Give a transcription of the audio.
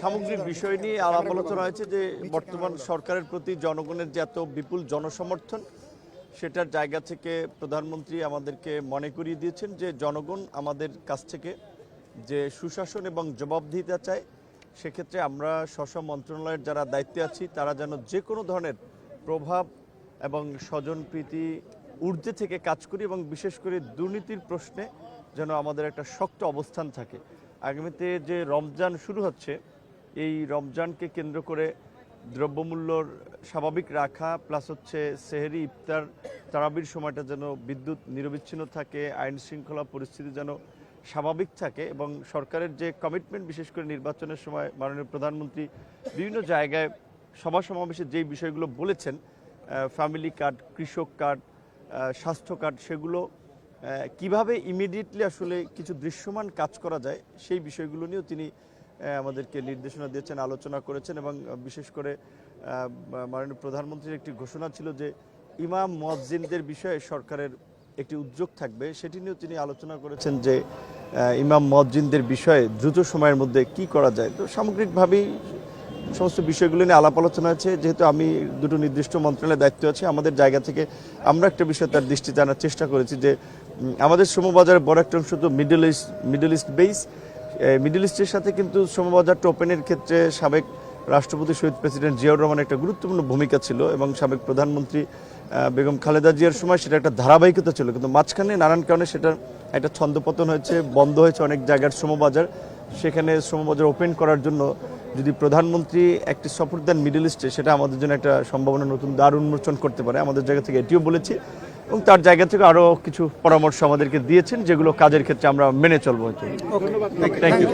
সামগ্রিক বিষয় নিয়ে আলাপ আলোচনা হয়েছে যে বর্তমান সরকারের প্রতি জনগণের যে এত বিপুল জনসমর্থন, সেটার জায়গা থেকে প্রধানমন্ত্রী আমাদেরকে মনে করিয়ে দিয়েছেন যে জনগণ আমাদের কাছ থেকে যে সুশাসন এবং জবাবদিহিতা চায়, সেক্ষেত্রে আমরা স্ব মন্ত্রণালয়ের যারা দায়িত্বে আছি, তারা যেন যে কোনো ধরনের প্রভাব এবং স্বজনপ্রীতি ঊর্ধ্বে থেকে কাজ করি এবং বিশেষ করে দুর্নীতির প্রশ্নে যেন আমাদের একটা শক্ত অবস্থান থাকে। আগামীতে যে রমজান শুরু হচ্ছে, এই রমজানকে কেন্দ্র করে দ্রব্যমূল্যর স্বাভাবিক রাখা, প্লাস হচ্ছে সেহেরি, ইফতার, তারাবির সময়টা যেন বিদ্যুৎ নিরবিচ্ছিন্ন থাকে, আইন শৃঙ্খলা পরিস্থিতি যেন স্বাভাবিক থাকে এবং সরকারের যে কমিটমেন্ট বিশেষ করে নির্বাচনের সময় মাননীয় প্রধানমন্ত্রী বিভিন্ন জায়গায় সভা সমাবেশে যেই বিষয়গুলো বলেছেন ফ্যামিলি কার্ড কৃষক কার্ড স্বাস্থ্য কার্ড সেগুলো কীভাবে ইমিডিয়েটলি আসলে কিছু দৃশ্যমান কাজ করা যায়, সেই বিষয়গুলো নিয়েও তিনি আমাদেরকে নির্দেশনা দিয়েছেন, আলোচনা করেছেন এবং বিশেষ করে মাননীয় প্রধানমন্ত্রীর একটি ঘোষণা ছিল যে ইমাম মসজিদদের বিষয়ে সরকারের একটি উদ্যোগ থাকবে, সেটি নিয়েও তিনি আলোচনা করেছেন যে ইমাম মসজিদদের বিষয়ে দ্রুত সময়ের মধ্যে কি করা যায়। তো সামগ্রিকভাবেই সমস্ত বিষয়গুলো নিয়ে আলাপ আলোচনা আছে যেহেতু আমি দুটো নির্দিষ্ট মন্ত্রণালয়ের দায়িত্ব আছে, আমাদের জায়গা থেকে আমরা একটা বিষয় তার দৃষ্টি জানার চেষ্টা করেছি যে আমাদের শ্রমবাজারের বড় একটা অংশ তো Middle East Middle East base Middle ইস্টের সাথে কিন্তু শ্রমবাজারটা ওপেনের ক্ষেত্রে সাবেক রাষ্ট্রপতি শহীদ প্রেসিডেন্ট জিয়াউর রহমানের একটা গুরুত্বপূর্ণ ভূমিকা ছিল এবং সাবেক প্রধানমন্ত্রী বেগম খালেদা জিয়ার সময় সেটা একটা ধারাবাহিকতা ছিল। কিন্তু মাঝখানে নানান কারণে সেটা একটা ছন্দপতন হয়েছে, বন্ধ হয়েছে অনেক জায়গার শ্রমবাজার সেখানে শ্রমবাজার ওপেন করার জন্য যদি প্রধানমন্ত্রী একটি সফর দেন মিডল ইস্টে সেটা আমাদের জন্য একটা সম্ভাবনা নতুন দ্বার উন্মোচন করতে পারে। আমাদের জায়গা থেকে এটিও বলেছি এবং তার জায়গা থেকে আরও কিছু পরামর্শ আমাদেরকে দিয়েছেন যেগুলো কাজের ক্ষেত্রে আমরা মেনে চলবো থ্যাংক ইউ